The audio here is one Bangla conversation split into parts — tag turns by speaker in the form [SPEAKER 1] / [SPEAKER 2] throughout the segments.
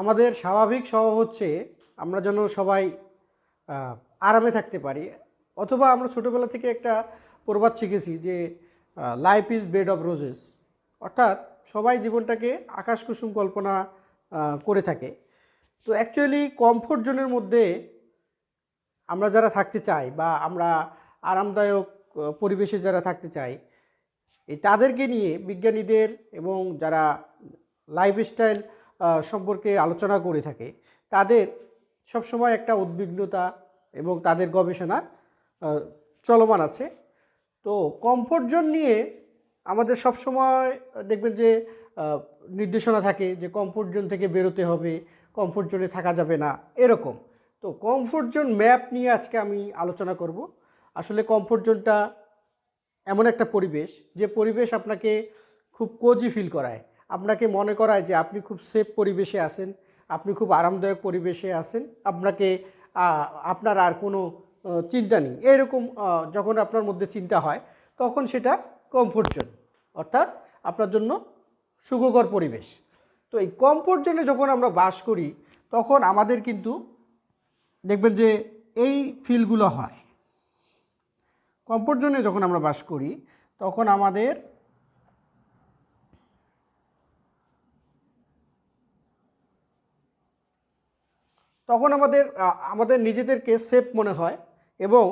[SPEAKER 1] আমাদের স্বাভাবিক স্বভাব হচ্ছে আমরা যেন সবাই আরামে থাকতে পারি। অথবা আমরা ছোটোবেলা থেকে একটা প্রবাদ শিখেছি যে life is bed of roses অর্থাৎ সবাই জীবনটাকে আকাশ কুসুম কল্পনা করে থাকে। তো অ্যাকচুয়ালি কমফোর্ট জোনের মধ্যে আমরা যারা থাকতে চাই বা আমরা আরামদায়ক পরিবেশে যারা থাকতে চাই, এই তাদেরকে নিয়ে বিজ্ঞানীদের এবং যারা লাইফস্টাইল সম্পর্কে আলোচনা করে থাকে। তাদের সবসময় একটা উদ্বিগ্নতা এবং তাদের গবেষণা চলমান আছে। তো কমফোর্ট জোন নিয়ে আমাদের সবসময় দেখবেন যে নির্দেশনা থাকে যে কমফোর্ট জোন থেকে বেরোতে হবে কমফোর্ট জোনে থাকা যাবে না, এরকম। তো কমফোর্ট জোন ম্যাপ নিয়ে আজকে আমি আলোচনা করব। আসলে কমফোর্ট জোনটা এমন একটা পরিবেশ, যে পরিবেশ আপনাকে খুব কোজি ফিল করায়। আপনাকে মনে করায় যে আপনি খুব সেফ পরিবেশে আছেন, আপনি খুব আরামদায়ক পরিবেশে আছেন, আপনাকে আপনার আর কোনো চিন্তা নেই। এরকম যখন আপনার মধ্যে চিন্তা হয়, তখন সেটা কমফোর্ট জোন অর্থাৎ আপনার জন্য সুখকর পরিবেশ। তো এই কমফোর্ট জোনে যখন আমরা বাস করি, তখন আমাদের কিন্তু, দেখবেন যে এই ফিলগুলো হয়। কমফোর্ট জোনে যখন আমরা বাস করি, তখন আমাদের তখন আমাদের আমাদের নিজেদেরকে সেফ মনে হয় এবং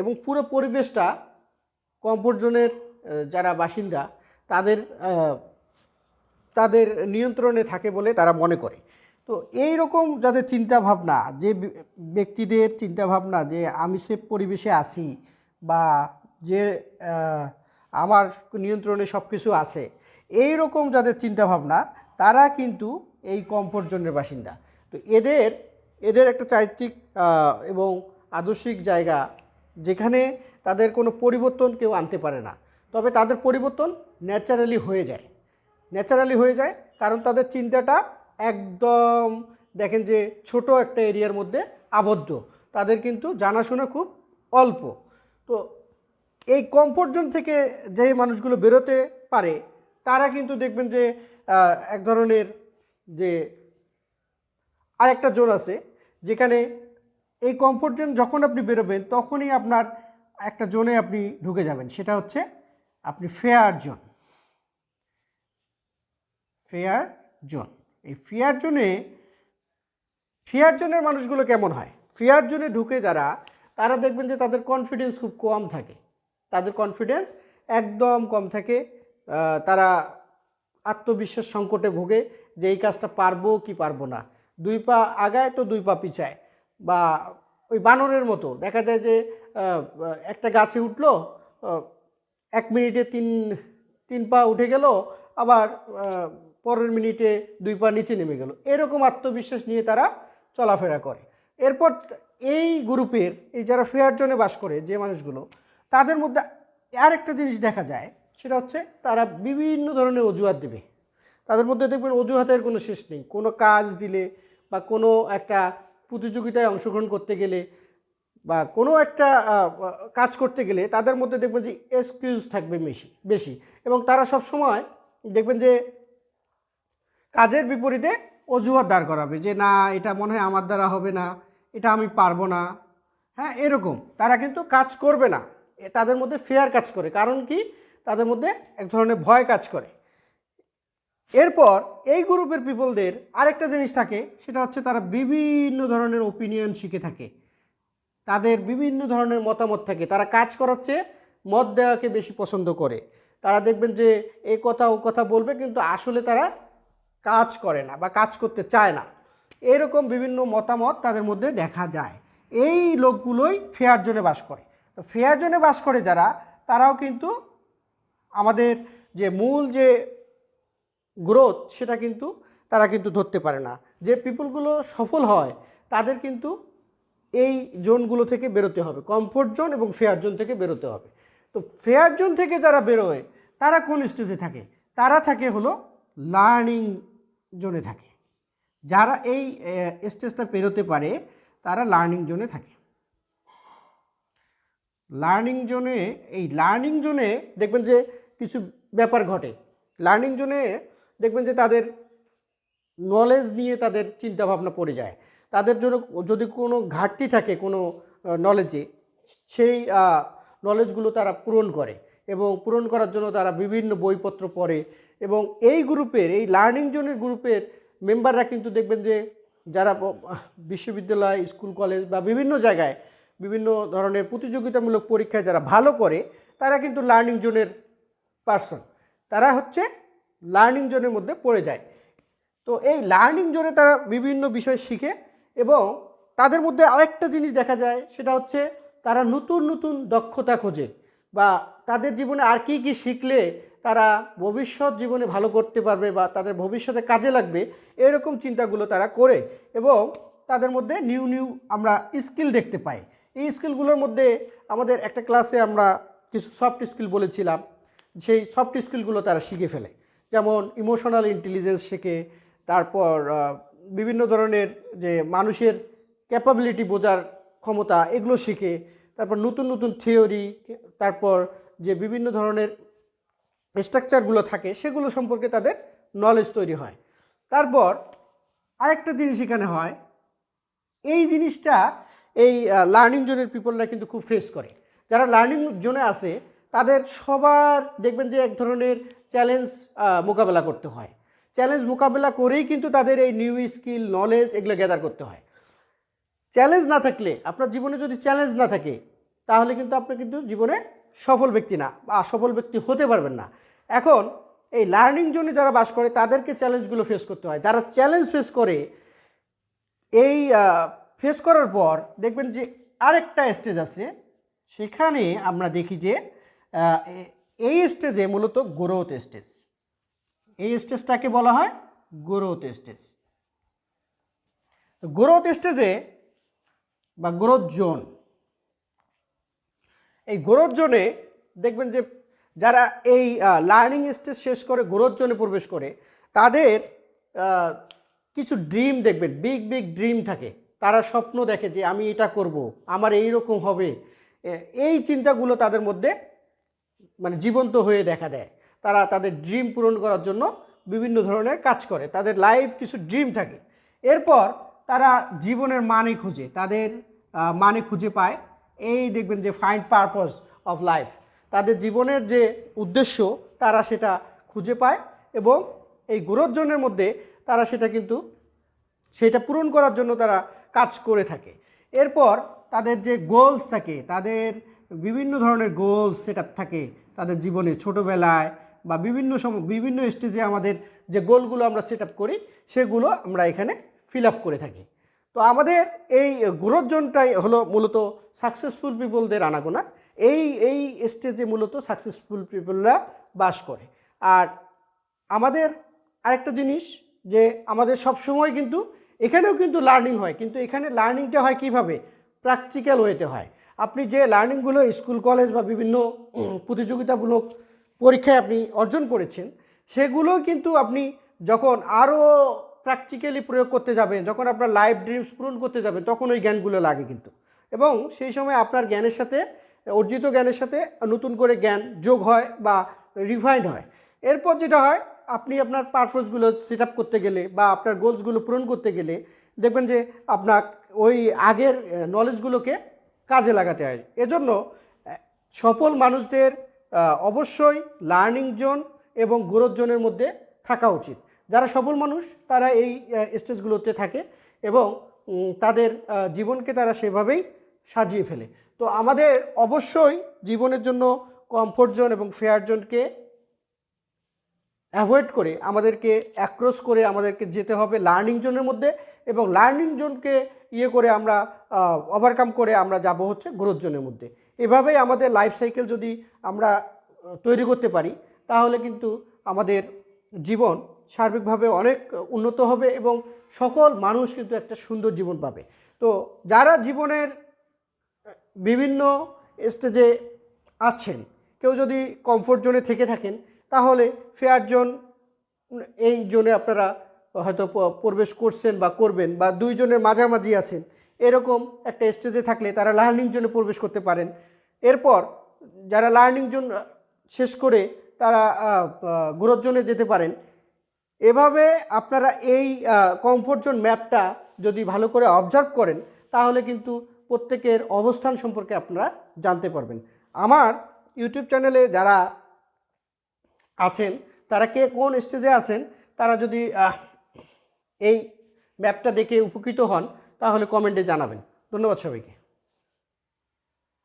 [SPEAKER 1] এবং পুরো পরিবেশটা কমফোর্ট জোনের যারা বাসিন্দা, তাদের তাদের নিয়ন্ত্রণে থাকে বলে তারা মনে করে। তো এই রকম যাদের চিন্তা ভাবনা যে ব্যক্তিদের চিন্তা ভাবনা যে আমি সেফ পরিবেশে আছি বা যে আমার নিয়ন্ত্রণে সব কিছু আছে, এই রকম যাদের চিন্তা ভাবনা তারা কিন্তু এই কমফোর্ট জোনের বাসিন্দা। তো এদের এদের একটা চারিত্রিক এবং আদর্শিক জায়গা যেখানে তাদের কোনো পরিবর্তন কেউ আনতে পারে না। তবে তাদের পরিবর্তন ন্যাচারালি হয়ে যায়। ন্যাচারালি হয়ে যায় কারণ তাদের চিন্তাটা একদম, দেখেন যে ছোট একটা এরিয়ার মধ্যে আবদ্ধ। তাদের কিন্তু জানাশোনা খুব অল্প। তো এই কমফোর্ট জোন থেকে যে মানুষগুলো বেরোতে পারে, তারা কিন্তু দেখবেন যে এক ধরনের যে আরেকটা জোন আছে যেখানে এই কমফোর্ট জোন যখন আপনি বেরোবেন, তখনই আপনার একটা জোনে আপনি ঢুকে যাবেন। সেটা হচ্ছে আপনি ফেয়ার জোন ফেয়ার জোন এই ফেয়ার জোনে ফেয়ার জোনের মানুষগুলো কেমন হয়? ফেয়ার জোনে ঢুকে যারা, তারা দেখবেন যে তাদের কনফিডেন্স খুব কম থাকে। তাদের কনফিডেন্স একদম কম থাকে। তারা আত্মবিশ্বাস সংকটে ভোগে যে এই কাজটা পারব কি পারব না। দুই পা আগায় তো দুই পা পিছায় বা ওই বানরের মতো। দেখা যায় যে একটা গাছে উঠল এক মিনিটে তিন তিন পা উঠে গেল, আবার পরের মিনিটে দুই পা নিচে নেমে গেল। এরকম আত্মবিশ্বাস নিয়ে তারা চলাফেরা করে। এরপর এই গ্রুপের, এই যারা ফেয়ার জোনে বাস করে যে মানুষগুলো, তাদের মধ্যে আর একটা জিনিস দেখা যায়, সেটা হচ্ছে তারা বিভিন্ন ধরনের অজুহাত দেবে। তাদের মধ্যে দেখবেন অজুহাতের কোনো শেষ নেই। কোনো কাজ দিলে বা কোনো একটা প্রতিযোগিতায় অংশগ্রহণ করতে গেলে বা কোনো একটা কাজ করতে গেলে তাদের মধ্যে দেখবেন যে এক্সকিউজ থাকবে বেশি বেশি। এবং তারা সব সময় দেখবেন যে কাজের বিপরীতে অজুহাত দাঁড় করাবে যে না, এটা মনে হয় আমার দ্বারা হবে না, এটা আমি পারব না। হ্যাঁ এরকম। তারা কিন্তু কাজ করবে না। তাদের মধ্যে ফেয়ার কাজ করে। কারণ কি? তাদের মধ্যে এক ধরনের ভয় কাজ করে। এরপর এই গ্রুপের পিপলদের আরেকটা জিনিস থাকে, সেটা হচ্ছে তারা বিভিন্ন ধরনের ওপিনিয়ন শিখে থাকে। তাদের বিভিন্ন ধরনের মতামত থাকে। তারা কাজ করার চেয়ে মত দেওয়াকে বেশি পছন্দ করে। তারা দেখবেন যে এই কথা, ও কথা বলবে, কিন্তু আসলে তারা কাজ করে না বা কাজ করতে চায় না। এরকম বিভিন্ন মতামত তাদের মধ্যে দেখা যায়। এই লোকগুলোই ফেয়ার জোনে বাস করে। তো ফেয়ার জোনে বাস করে যারা, তারাও কিন্তু আমাদের যে মূল যে গ্রোথ সেটা কিন্তু তারা কিন্তু ধরতে পারে না। যে পিপলগুলো সফল হয়, তাদের কিন্তু এই জোনগুলো থেকে বেরোতে হবে। কমফোর্ট জোন এবং ফেয়ার জোন থেকে বেরোতে হবে। তো ফেয়ার জোন থেকে যারা বেরোয়, তারা কোন স্টেজে থাকে? তারা থাকে হলো লার্নিং জোনে থাকে। যারা এই স্টেজটা পেরোতে পারে, তারা লার্নিং জোনে থাকে। লার্নিং জোনে, এই লার্নিং জোনে দেখবেন যে কিছু ব্যাপার ঘটে। লার্নিং জোনে দেখবেন যে তাদের নলেজ নিয়ে তাদের চিন্তাভাবনা পড়ে যায়। তাদের জন্য যদি কোনো ঘাটতি থাকে কোনো নলেজে সেই নলেজগুলো তারা পূরণ করে এবং পূরণ করার জন্য তারা বিভিন্ন বইপত্র পড়ে এবং এই গ্রুপের, এই লার্নিং জোনের গ্রুপের মেম্বাররা কিন্তু দেখবেন যে যারা বিশ্ববিদ্যালয় স্কুল কলেজ বা বিভিন্ন জায়গায় বিভিন্ন ধরনের প্রতিযোগিতামূলক পরীক্ষায় যারা ভালো করে, তারা কিন্তু লার্নিং জোনের পার্সন তারা হচ্ছে লার্নিং জোনের মধ্যে পড়ে যায়। তো এই লার্নিং জোনে তারা বিভিন্ন বিষয় শিখে এবং তাদের মধ্যে আরেকটা জিনিস দেখা যায়, সেটা হচ্ছে তারা নতুন নতুন দক্ষতা খোঁজে বা তাদের জীবনে আর কি কি শিখলে তারা ভবিষ্যৎ জীবনে ভালো করতে পারবে বা তাদের ভবিষ্যতে কাজে লাগবে, এরকম চিন্তাগুলো তারা করে এবং তাদের মধ্যে নিউ নিউ আমরা স্কিল দেখতে পাই। এই স্কিলগুলোর মধ্যে আমাদের একটা ক্লাসে আমরা কিছু সফট স্কিল বলেছিলাম, সেই সফট স্কিলগুলো তারা শিখে ফেলে। যেমন ইমোশনাল ইন্টেলিজেন্স শেখে, তারপর বিভিন্ন ধরনের যে মানুষের ক্যাপাবিলিটি বোঝার ক্ষমতা, এগুলো শিখে। তারপর নতুন নতুন থিওরি তারপর যে বিভিন্ন ধরনের স্ট্রাকচারগুলো থাকে, সেগুলো সম্পর্কে তাদের নলেজ তৈরি হয়। তারপর আরেকটা জিনিস এখানে হয়, এই জিনিসটা এই লার্নিং জোনের পিপলরা কিন্তু খুব ফেস করে। যারা লার্নিং জোনে আছে তাদের সবার দেখবেন যে এক ধরনের চ্যালেঞ্জ মোকাবেলা করতে হয়। চ্যালেঞ্জ মোকাবেলা করেই কিন্তু তাদের এই নিউ স্কিল নলেজ এগুলো গ্যাদার করতে হয়। চ্যালেঞ্জ না থাকলে, আপনার জীবনে যদি চ্যালেঞ্জ না থাকে, তাহলে কিন্তু আপনি কিন্তু জীবনে সফল ব্যক্তি না বা সফল ব্যক্তি হতে পারবেন না। এখন এই লার্নিং জোনে যারা বাস করে, তাদেরকে চ্যালেঞ্জগুলো ফেস করতে হয়। যারা চ্যালেঞ্জ ফেস করে, এই ফেস করার পর দেখবেন যে আরেকটা স্টেজ আছে। সেখানে আমরা দেখি যে এই স্টেজে মূলত গ্রোথ স্টেজ এই স্টেজটাকে বলা হয় গ্রোথ স্টেজ গ্রোথ স্টেজে বা গ্রোথ জোন এই গ্রোথ জোনে দেখবেন যে যারা এই লার্নিং স্টেজ শেষ করে গ্রোথ জোনে প্রবেশ করে, তাদের কিছু ড্রিম দেখবেন বিগ বিগ ড্রিম থাকে। তারা স্বপ্ন দেখে যে আমি এটা করব, আমার এই রকম হবে এই চিন্তাগুলো তাদের মধ্যে মানে জীবন্ত হয়ে দেখা দেয়। তারা তাদের ড্রিম পূরণ করার জন্য বিভিন্ন ধরনের কাজ করে। তাদের লাইফ কিছু ড্রিম থাকে। এরপর তারা জীবনের মানে খুঁজে। তাদের মানে খুঁজে পায়। এই দেখবেন যে ফাইন্ড পারপাস অফ লাইফ তাদের জীবনের যে উদ্দেশ্য, তারা সেটা খুঁজে পায় এবং এই গ্রোথ জোনের মধ্যে তারা সেটা কিন্তু, সেটা পূরণ করার জন্য তারা কাজ করে থাকে। এরপর তাদের যে গোলস থাকে, তাদের বিভিন্ন ধরনের গোল সেট থাকে তাদের জীবনে ছোটোবেলায় বা বিভিন্ন সময় বিভিন্ন স্টেজে আমাদের যে গোলগুলো আমরা সেট করি, সেগুলো আমরা এখানে ফিল করে থাকি। তো আমাদের এই গ্রোথ জোনটাই হলো মূলত সাকসেসফুল পিপলদের আনাগোনা। এই এই স্টেজে মূলত সাকসেসফুল পিপলরা বাস করে। আর আমাদের আরেকটা জিনিস যে আমাদের সব সময় কিন্তু এখানেও কিন্তু লার্নিং হয়, কিন্তু এখানে লার্নিংটা হয় কীভাবে? প্র্যাকটিক্যাল ওয়েতে হয়। আপনি যে লার্নিংগুলো স্কুল কলেজ বা বিভিন্ন প্রতিযোগিতামূলক পরীক্ষায় আপনি অর্জন করেছেন, সেগুলো কিন্তু আপনি যখন আরও প্র্যাকটিক্যালি প্রয়োগ করতে যাবেন, যখন আপনার লাইফ ড্রিমস পূরণ করতে যাবেন, তখন ওই জ্ঞানগুলো লাগে কিন্তু। এবং সেই সময় আপনার জ্ঞানের সাথে, অর্জিত জ্ঞানের সাথে নতুন করে জ্ঞান যোগ হয় বা রিফাইন্ড হয়। এরপর যেটা হয়, আপনি আপনার পারপোজগুলো সেট আপ করতে গেলে বা আপনার গোলসগুলো পূরণ করতে গেলে, দেখবেন যে আপনার ওই আগের নলেজগুলোকে কাজে লাগাতে হয়। এজন্য সফল মানুষদের অবশ্যই লার্নিং জোন এবং গ্রোথ জোনের মধ্যে থাকা উচিত। যারা সফল মানুষ, তারা এই স্টেজগুলোতে থাকে এবং তাদের জীবনকে তারা সেভাবেই সাজিয়ে ফেলে। তো আমাদের অবশ্যই জীবনের জন্য কমফোর্ট জোন এবং ফেয়ার জোনকে অ্যাভয়েড করে আমাদেরকে অ্যাক্রস করে আমাদেরকে যেতে হবে লার্নিং জোনের মধ্যে এবং লার্নিং জোনকে ইয়ে করে আমরা ওভারকাম করে আমরা যাব হচ্ছে গ্রোথ জোনের মধ্যে। এভাবেই আমাদের লাইফ সাইকেল যদি আমরা তৈরি করতে পারি, তাহলে কিন্তু আমাদের জীবন সার্বিকভাবে অনেক উন্নত হবে এবং সকল মানুষ কিন্তু একটা সুন্দর জীবন পাবে। তো যারা জীবনের বিভিন্ন স্টেজে আছেন, কেউ যদি কমফোর্ট জোনে থেকে থাকেন, তাহলে ফেয়ার জোন এই জোনে আপনারা হয়তো প্রবেশ করছেন বা করবেন বা দুইজনের মাঝামাঝি আছেন, এরকম একটা স্টেজে থাকলে তারা লার্নিং জোনে প্রবেশ করতে পারেন। এরপর যারা লার্নিং জোন শেষ করে তারা গ্রোথ জোনে যেতে পারেন। এভাবে আপনারা এই কমফোর্ট জোন ম্যাপটা যদি ভালো করে অবজার্ভ করেন, তাহলে কিন্তু প্রত্যেকের অবস্থান সম্পর্কে আপনারা জানতে পারবেন। আমার ইউটিউব চ্যানেলে যারা আছেন, তারা কে কোন স্টেজে আছেন, তারা যদি এই ম্যাপটা দেখে উপকৃত হন তাহলে কমেন্টে জানাবেন। ধন্যবাদ সবাইকে।